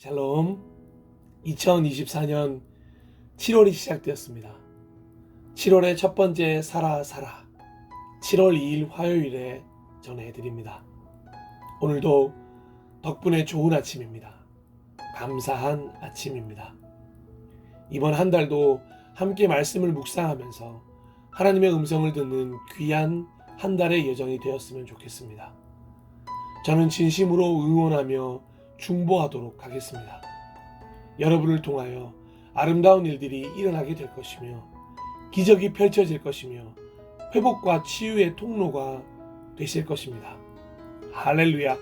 샬롬 2024년 7월이 시작되었습니다. 7월의 첫 번째 살아 살아 7월 2일 화요일에 전해드립니다. 오늘도 덕분에 좋은 아침입니다. 감사한 아침입니다. 이번 한 달도 함께 말씀을 묵상하면서 하나님의 음성을 듣는 귀한 한 달의 여정이 되었으면 좋겠습니다. 저는 진심으로 응원하며 중보하도록 하겠습니다. 여러분을 통하여 아름다운 일들이 일어나게 될 것이며 기적이 펼쳐질 것이며 회복과 치유의 통로가 되실 것입니다. 할렐루야.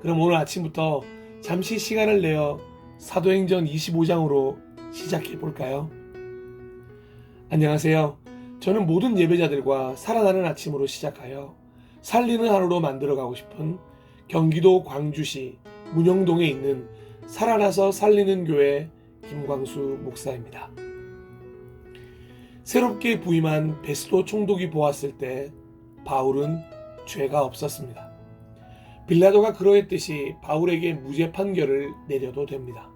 그럼 오늘 아침부터 잠시 시간을 내어 사도행전 25장으로 시작해 볼까요? 안녕하세요. 저는 모든 예배자들과 살아나는 아침으로 시작하여 살리는 하루로 만들어 가고 싶은 경기도 광주시 문영동에 있는 살아나서 살리는 교회 김광수 목사입니다. 새롭게 부임한 베스도 총독이 보았을 때 바울은 죄가 없었습니다. 빌라도가 그러했듯이 바울에게 무죄 판결을 내려도 됩니다.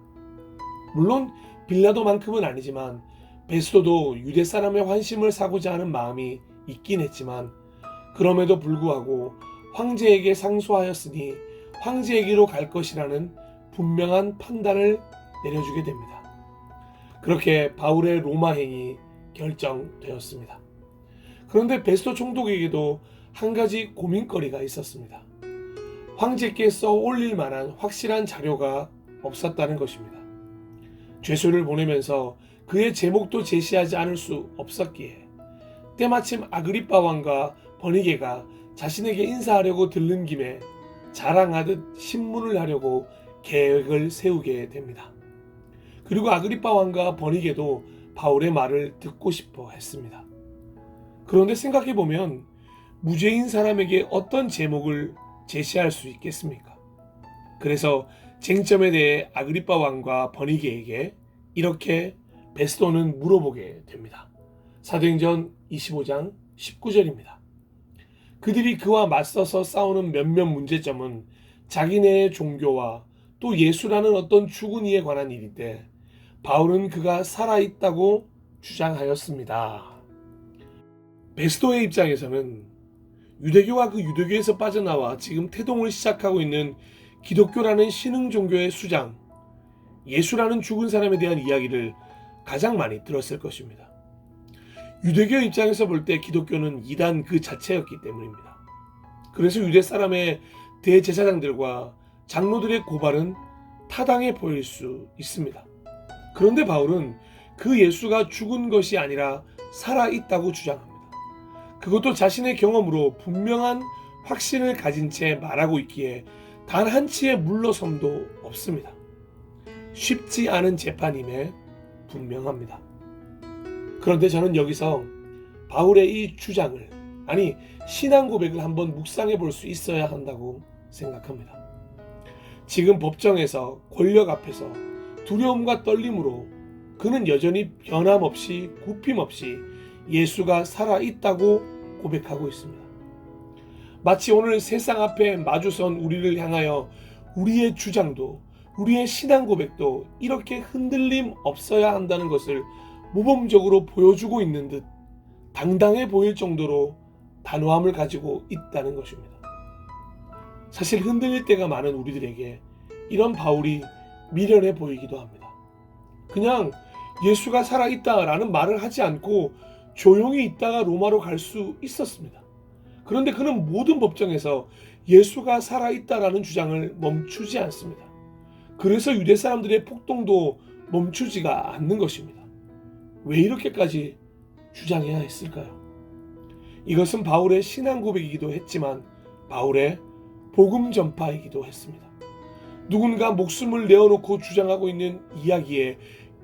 물론 빌라도만큼은 아니지만 베스도도 유대 사람의 환심을 사고자 하는 마음이 있긴 했지만 그럼에도 불구하고 황제에게 상소하였으니 황제에게로 갈 것이라는 분명한 판단을 내려주게 됩니다. 그렇게 바울의 로마행이 결정되었습니다. 그런데 베스도 총독에게도 한 가지 고민거리가 있었습니다. 황제께 써 올릴 만한 확실한 자료가 없었다는 것입니다. 죄수를 보내면서 그의 제목도 제시하지 않을 수 없었기에 때마침 아그리빠 왕과 버니게가 자신에게 인사하려고 들른 김에 자랑하듯 신문을 하려고 계획을 세우게 됩니다. 그리고 아그리빠 왕과 버니게도 바울의 말을 듣고 싶어 했습니다. 그런데 생각해 보면 무죄인 사람에게 어떤 제목을 제시할 수 있겠습니까? 그래서 쟁점에 대해 아그리빠 왕과 버니게에게 이렇게 베스도는 물어보게 됩니다. 사도행전 25장 19절입니다. 그들이 그와 맞서서 싸우는 몇몇 문제점은 자기네의 종교와 또 예수라는 어떤 죽은 이에 관한 일인데 바울은 그가 살아있다고 주장하였습니다. 베스도의 입장에서는 유대교와 그 유대교에서 빠져나와 지금 태동을 시작하고 있는 기독교라는 신흥 종교의 수장, 예수라는 죽은 사람에 대한 이야기를 가장 많이 들었을 것입니다. 유대교 입장에서 볼 때 기독교는 이단 그 자체였기 때문입니다. 그래서 유대 사람의 대제사장들과 장로들의 고발은 타당해 보일 수 있습니다. 그런데 바울은 그 예수가 죽은 것이 아니라 살아 있다고 주장합니다. 그것도 자신의 경험으로 분명한 확신을 가진 채 말하고 있기에 단 한 치의 물러섬도 없습니다. 쉽지 않은 재판임에 분명합니다. 그런데 저는 여기서 바울의 이 주장을 아니 신앙 고백을 한번 묵상해 볼 수 있어야 한다고 생각합니다. 지금 법정에서 권력 앞에서 두려움과 떨림으로 그는 여전히 변함없이 굽힘없이 예수가 살아 있다고 고백하고 있습니다. 마치 오늘 세상 앞에 마주선 우리를 향하여 우리의 주장도 우리의 신앙 고백도 이렇게 흔들림 없어야 한다는 것을 모범적으로 보여주고 있는 듯 당당해 보일 정도로 단호함을 가지고 있다는 것입니다. 사실 흔들릴 때가 많은 우리들에게 이런 바울이 미련해 보이기도 합니다. 그냥 예수가 살아있다라는 말을 하지 않고 조용히 있다가 로마로 갈 수 있었습니다. 그런데 그는 모든 법정에서 예수가 살아있다라는 주장을 멈추지 않습니다. 그래서 유대 사람들의 폭동도 멈추지가 않는 것입니다. 왜 이렇게까지 주장해야 했을까요? 이것은 바울의 신앙 고백이기도 했지만 바울의 복음 전파이기도 했습니다. 누군가 목숨을 내어놓고 주장하고 있는 이야기에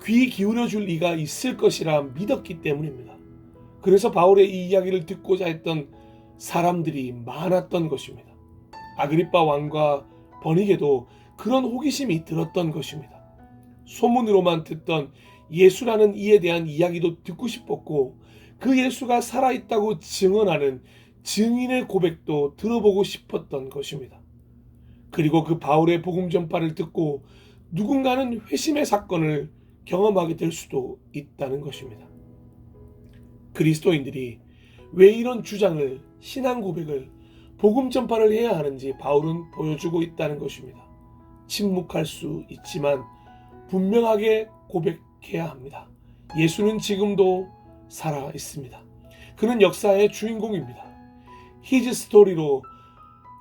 귀 기울여 줄 리가 있을 것이라 믿었기 때문입니다. 그래서 바울의 이 이야기를 듣고자 했던 사람들이 많았던 것입니다. 아그리빠 왕과 버니게도 그런 호기심이 들었던 것입니다. 소문으로만 듣던 예수라는 이에 대한 이야기도 듣고 싶었고 그 예수가 살아있다고 증언하는 증인의 고백도 들어보고 싶었던 것입니다. 그리고 그 바울의 복음 전파를 듣고 누군가는 회심의 사건을 경험하게 될 수도 있다는 것입니다. 그리스도인들이 왜 이런 주장을 신앙 고백을 복음 전파를 해야 하는지 바울은 보여주고 있다는 것입니다. 침묵할 수 있지만 분명하게 고백해야 합니다. 예수는 지금도 살아 있습니다. 그는 역사의 주인공입니다. 히즈 스토리로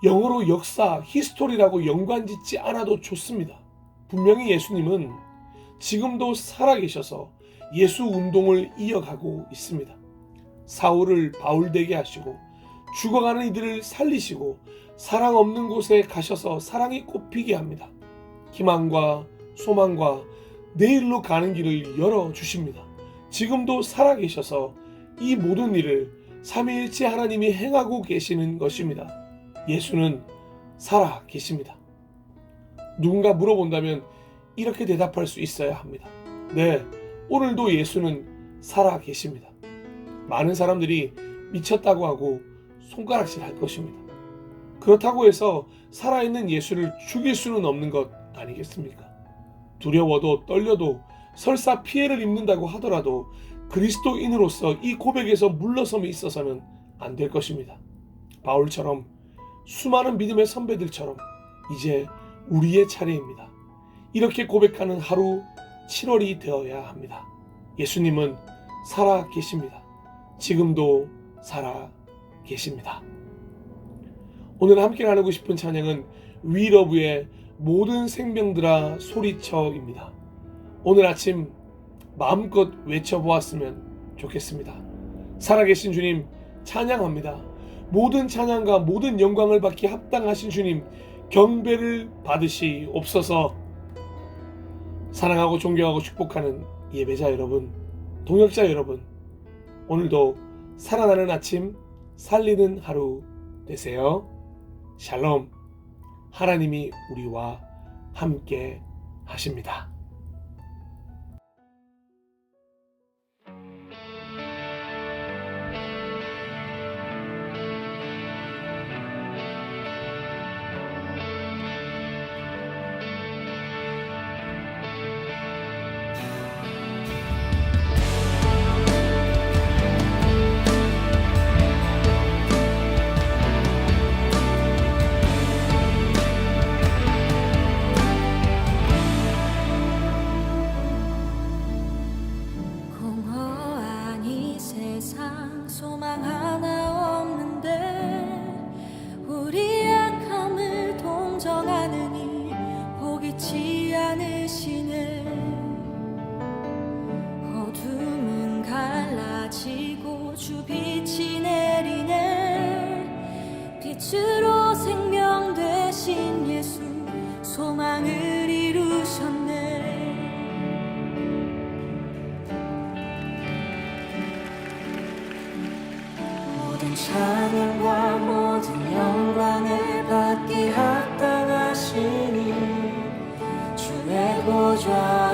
영어로 역사, 히스토리라고 연관 짓지 않아도 좋습니다. 분명히 예수님은 지금도 살아 계셔서 예수 운동을 이어가고 있습니다. 사울을 바울되게 하시고 죽어가는 이들을 살리시고 사랑 없는 곳에 가셔서 사랑이 꽃피게 합니다. 희망과 소망과 내일로 가는 길을 열어 주십니다. 지금도 살아 계셔서 이 모든 일을 삼위일체 하나님이 행하고 계시는 것입니다. 예수는 살아 계십니다. 누군가 물어본다면 이렇게 대답할 수 있어야 합니다. 네, 오늘도 예수는 살아 계십니다. 많은 사람들이 미쳤다고 하고 손가락질 할 것입니다. 그렇다고 해서 살아있는 예수를 죽일 수는 없는 것 아니겠습니까? 두려워도 떨려도 설사 피해를 입는다고 하더라도 그리스도인으로서 이 고백에서 물러섬에 있어서는 안 될 것입니다. 바울처럼 수많은 믿음의 선배들처럼 이제 우리의 차례입니다. 이렇게 고백하는 하루 7월이 되어야 합니다. 예수님은 살아 계십니다. 지금도 살아 계십니다. 오늘 함께 나누고 싶은 찬양은 위러브의 모든 생명들아 소리쳐입니다. 오늘 아침 마음껏 외쳐보았으면 좋겠습니다. 살아계신 주님 찬양합니다. 모든 찬양과 모든 영광을 받기 합당하신 주님 경배를 받으시옵소서 사랑하고 존경하고 축복하는 예배자 여러분, 동역자 여러분, 오늘도 살아나는 아침, 살리는 하루 되세요. 샬롬. 하나님이 우리와 함께 하십니다. 갈라지고 주 빛이 내리네. 빛으로 생명 되신 예수 소망을 이루셨네. 모든 찬양과 모든 영광을 받기 합당하시니 주의 보좌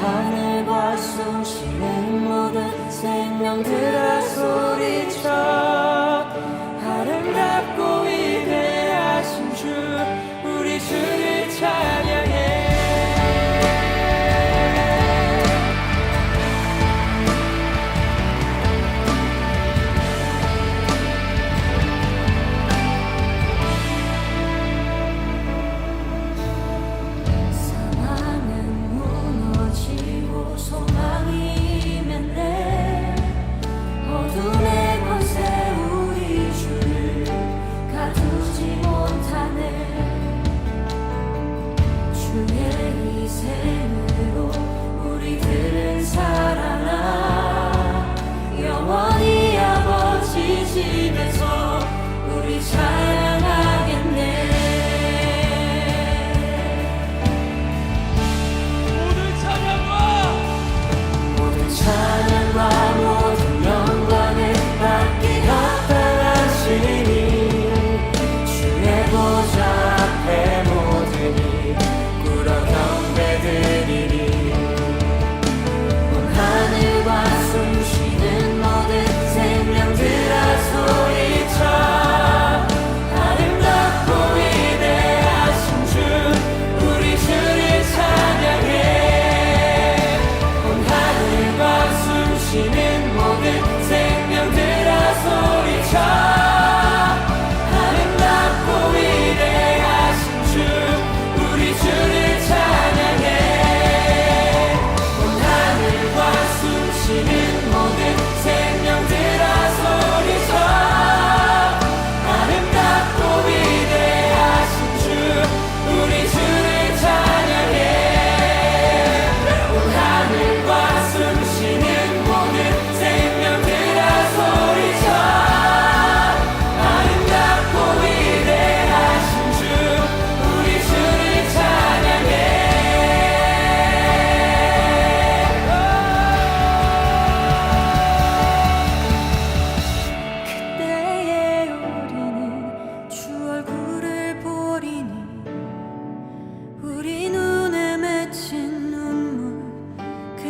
하늘과 숨쉬는 모든 생명들아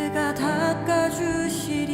그가 닦아주시